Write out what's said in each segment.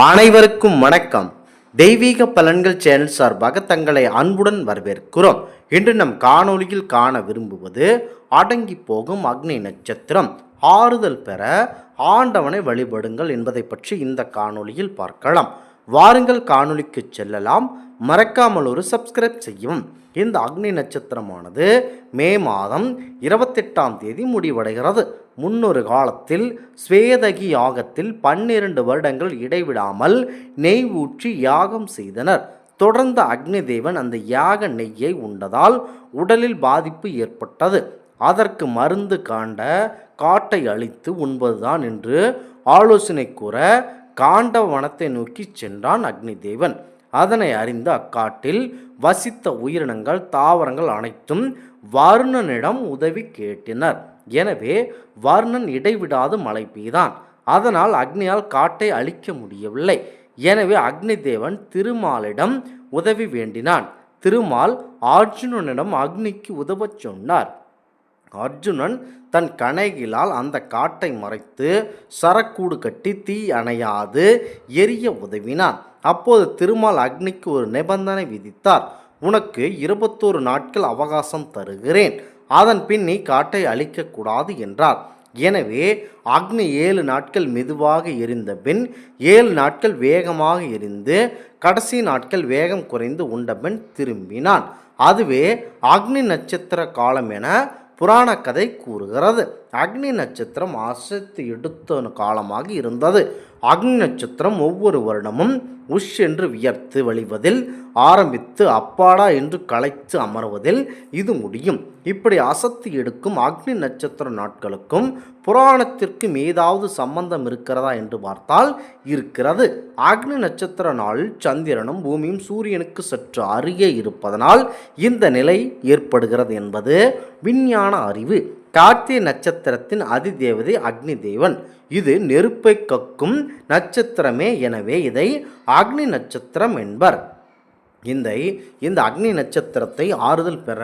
அனைவருக்கும் வணக்கம். தெய்வீக பலன்கள் சேனல் சார்பாக தங்களை அன்புடன் வரவேற்கிறோம். இன்று நம் காணொலியில் காண விரும்புவது அடங்கி போகும் அக்னி நட்சத்திரம். ஆறுதல் பெற ஆண்டவனை வழிபடுங்கள் என்பதை பற்றி இந்த காணொலியில் பார்க்கலாம். வாருங்கள் காணொலிக்கு செல்லலாம். மறக்காமல் ஒரு சப்ஸ்கிரைப் செய்யும். இந்த அக்னி நட்சத்திரமானது மே மாதம் இருபத்தெட்டாம் தேதி முடிவடைகிறது. முன்னொரு காலத்தில் ஸ்வேதகி யாகத்தில் பன்னிரண்டு வருடங்கள் இடைவிடாமல் நெய் ஊற்றி யாகம் செய்தனர். தொடர்ந்த அக்னி தேவன் அந்த யாக நெய்யை உண்டதால் உடலில் பாதிப்பு ஏற்பட்டது. அதற்கு மருந்து காண்ட காட்டை அழித்து உண்பதுதான் என்று ஆலோசனை கூற காண்ட வனத்தை நோக்கி சென்றான் அக்னி தேவன். அதனை அறிந்த அக்காட்டில் வசித்த உயிரினங்கள் தாவரங்கள் அனைத்தும் வருணனிடம் உதவி கேட்டினர். எனவே வருணன் இடைவிடாது மழை பெய்தான். அதனால் அக்னியால் காட்டை அழிக்க முடியவில்லை. எனவே அக்னி தேவன் திருமாலிடம் உதவி வேண்டினான். திருமால் அர்ஜுனனிடம் அக்னிக்கு உதவச் சொன்னார். அர்ஜுனன் தன் கணைகளால் அந்த காட்டை மறைத்து சரக்கூடு கட்டி தீ அணையாது எரிய உதவினான். அப்போது திருமால் அக்னிக்கு ஒரு நிபந்தனை விதித்தார். உனக்கு இருபத்தோரு நாட்கள் அவகாசம் தருகிறேன். அதன் பின் நீ காட்டை அழிக்கக்கூடாது என்றார். எனவே அக்னி ஏழு நாட்கள் மெதுவாக எரிந்த பின் ஏழு நாட்கள் வேகமாக எரிந்து கடைசி நாட்கள் வேகம் குறைந்து உண்டபின் திரும்பினான். அதுவே அக்னி நட்சத்திர காலம் என புராண கதை கூறுகிறது. அக்னி நட்சத்திரம் அசத்து எடுத்த காலமாக இருந்தது. அக்னி நட்சத்திரம் ஒவ்வொரு வருடமும் உஷ் என்று வியர்த்து வழிவதில் ஆரம்பித்து அப்பாடா என்று களைத்து அமர்வதில் இது முடியும். இப்படி அசத்து எடுக்கும் அக்னி நட்சத்திர நாட்களுக்கும் புராணத்திற்கும் ஏதாவது சம்பந்தம் இருக்கிறதா என்று பார்த்தால் இருக்கிறது. அக்னி நட்சத்திர நாளில் சந்திரனும் பூமியும் சூரியனுக்கு சற்று அருகே இருப்பதனால் இந்த நிலை ஏற்படுகிறது என்பது விஞ்ஞான அறிவு. கார்த்திகை நட்சத்திரத்தின் அதிதேவதை அக்னி தேவன் இது நெருப்பை கக்கும் நட்சத்திரமே எனவே இதை அக்னி நட்சத்திரம் என்பர். இந்த இந்த அக்னி நட்சத்திரத்தை ஆறுதல் பெற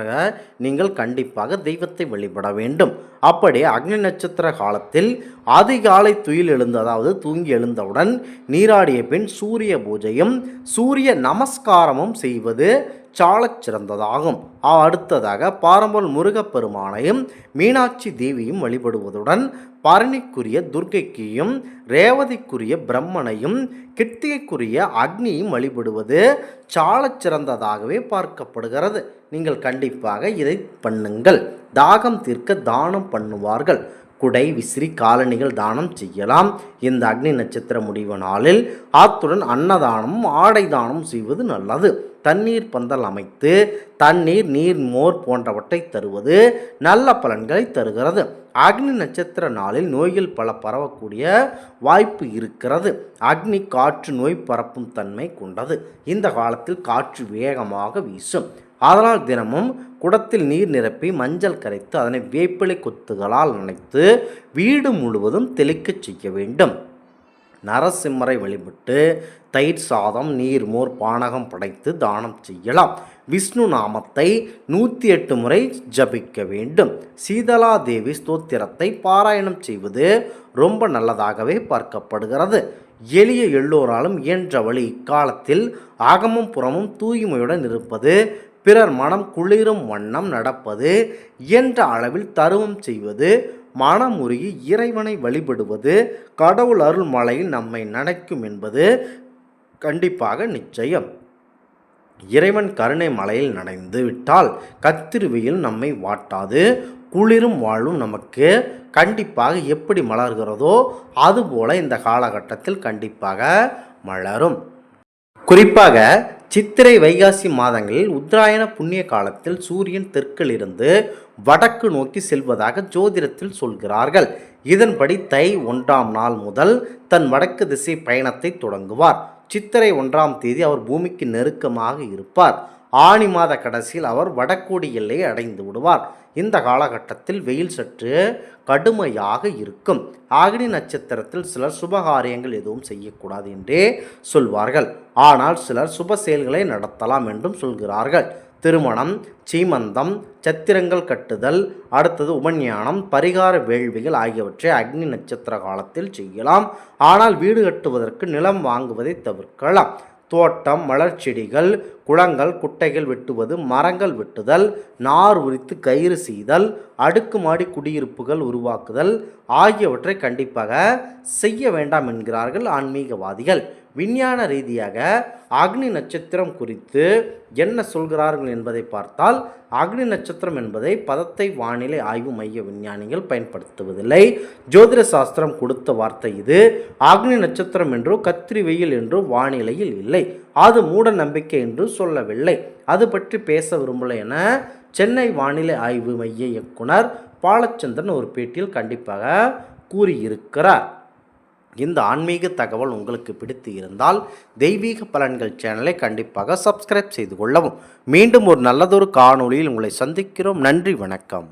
நீங்கள் கண்டிப்பாக தெய்வத்தை வழிபட வேண்டும். அப்படி அக்னி நட்சத்திர காலத்தில் அதிகாலை துயில் எழுந்து அதாவது தூங்கி எழுந்தவுடன் நீராடிய பின் சூரிய பூஜையும் சூரிய நமஸ்காரமும் செய்வது சாலச் சிறந்ததாகும். அடுத்ததாக பாரம்பல் முருகப்பெருமானையும் மீனாட்சி தேவியும் வழிபடுவதுடன் பரணிக்குரிய துர்க்கைக்கையும் ரேவதிக்குரிய பிரம்மனையும் கிருத்திகைக்குரிய அக்னியும் வழிபடுவது சாலச் சிறந்ததாகவே பார்க்கப்படுகிறது. நீங்கள் கண்டிப்பாக இதை பண்ணுங்கள். தாகம் தீர்க்க தானம் பண்ணுவார்கள். குடை விசிறி காலணிகள் தானம் செய்யலாம். இந்த அக்னி நட்சத்திர முடிவு நாளில் ஆத்துடன் அன்னதானமும் ஆடை தானம் செய்வது நல்லது. தண்ணீர் பந்தல் அமைத்து தண்ணீர் நீர் மோர் போன்றவற்றை தருவது நல்ல பலன்களை தருகிறது. அக்னி நட்சத்திர நாளில் நோய்கள் பல பரவக்கூடிய வாய்ப்பு இருக்கிறது. அக்னி காற்று நோய் பரப்பும் தன்மை கொண்டது. இந்த காலத்தில் காற்று வேகமாக வீசும். அதனால் தினமும் குடத்தில் நீர் நிரப்பி மஞ்சள் கரைத்து அதனை வேப்பிலை கொத்துகளால் நனைத்து வீடு முழுவதும் தெளிக்கச் செய்ய வேண்டும். நரசிம்மரை வழிபட்டு தயிர் சாதம் நீர் மோர் பானகம் படைத்து தானம் செய்யலாம். விஷ்ணு நாமத்தை நூற்றி எட்டு முறை ஜபிக்க வேண்டும். சீதலா தேவி ஸ்தோத்திரத்தை பாராயணம் செய்வது ரொம்ப நல்லதாகவே பார்க்கப்படுகிறது. எளிய எல்லோராலும் இயன்ற வழி இக்காலத்தில் ஆகமும் புறமும் தூய்மையுடன் இருப்பது பிறர் மனம் குளிரும் வண்ணம் நடப்பது இயன்ற அளவில் தருவம் செய்வது மனமுருகி இறைவனை வழிபடுவது கடவுள் அருள் மலையில் நம்மை நனைக்கும் என்பது கண்டிப்பாக நிச்சயம். இறைவன் கருணை மலையில் நனைந்து விட்டால் கத்திருவியில் நம்மை வாட்டாது. குளிரும் வாழும் நமக்கு கண்டிப்பாக எப்படி மலர்கிறதோ அதுபோல இந்த காலகட்டத்தில் கண்டிப்பாக மலரும். குறிப்பாக சித்திரை வைகாசி மாதங்களில் உத்தராயண புண்ணிய காலத்தில் சூரியன் தெற்கிலிருந்து வடக்கு நோக்கி செல்வதாக ஜோதிடத்தில் சொல்கிறார்கள். இதன்படி தை ஒன்றாம் நாள் முதல் தன் வடக்கு திசை பயணத்தை தொடங்குவார். சித்திரை ஒன்றாம் தேதி அவர் பூமிக்கு நெருக்கமாக இருப்பார். ஆணி மாத கடைசியில் அவர் வடக்கோடி எல்லையை அடைந்து விடுவார். இந்த காலகட்டத்தில் வெயில் சற்று கடுமையாக இருக்கும். ஆகினி நட்சத்திரத்தில் சிலர் சுபகாரியங்கள் எதுவும் செய்யக்கூடாது என்றே சொல்வார்கள். ஆனால் சிலர் சுப செயல்களை நடத்தலாம் என்றும் சொல்கிறார்கள். திருமணம் சீமந்தம் சத்திரங்கள் கட்டுதல் அடுத்தது உபஞானம் பரிகார வேள்விகள் ஆகியவற்றை அக்னி நட்சத்திர காலத்தில் செய்யலாம். ஆனால் வீடு கட்டுவதற்கு நிலம் வாங்குவதை தவிர்க்கலாம். தோட்டம் மலர்ச்செடிகள் குளங்கள் குட்டைகள் வெட்டுவது மரங்கள் வெட்டுதல் நார் உரித்து கயிறு செய்தல் அடுக்குமாடி குடியிருப்புகள் உருவாக்குதல் ஆகியவற்றை கண்டிப்பாக செய்ய வேண்டாம் என்கிறார்கள் ஆன்மீகவாதிகள். விஞ்ஞான ரீதியாக அக்னி நட்சத்திரம் குறித்து என்ன சொல்கிறார்கள் என்பதை பார்த்தால் அக்னி நட்சத்திரம் என்பதை பதத்தை வானிலை ஆய்வு மைய விஞ்ஞானிகள் பயன்படுத்துவதில்லை. ஜோதிட சாஸ்திரம் கொடுத்த வார்த்தை இது. அக்னி நட்சத்திரம் என்றோ கத்திரி வெயில் என்றோ வானிலையில் இல்லை. அது மூட நம்பிக்கை என்று சொல்லவில்லை. அது பற்றி பேச விரும்பலை என சென்னை வானிலை ஆய்வு மைய இயக்குனர் பாலச்சந்திரன் ஒரு பேட்டியில் கண்டிப்பாக கூறியிருக்கிறார். இந்த ஆன்மீக தகவல் உங்களுக்கு பிடித்து இருந்தால் தெய்வீக பலன்கள் சேனலை கண்டிப்பாக சப்ஸ்கிரைப் செய்து கொள்ளவும். மீண்டும் ஒரு நல்லதொரு காணொளியில் உங்களை சந்திக்கிறோம். நன்றி வணக்கம்.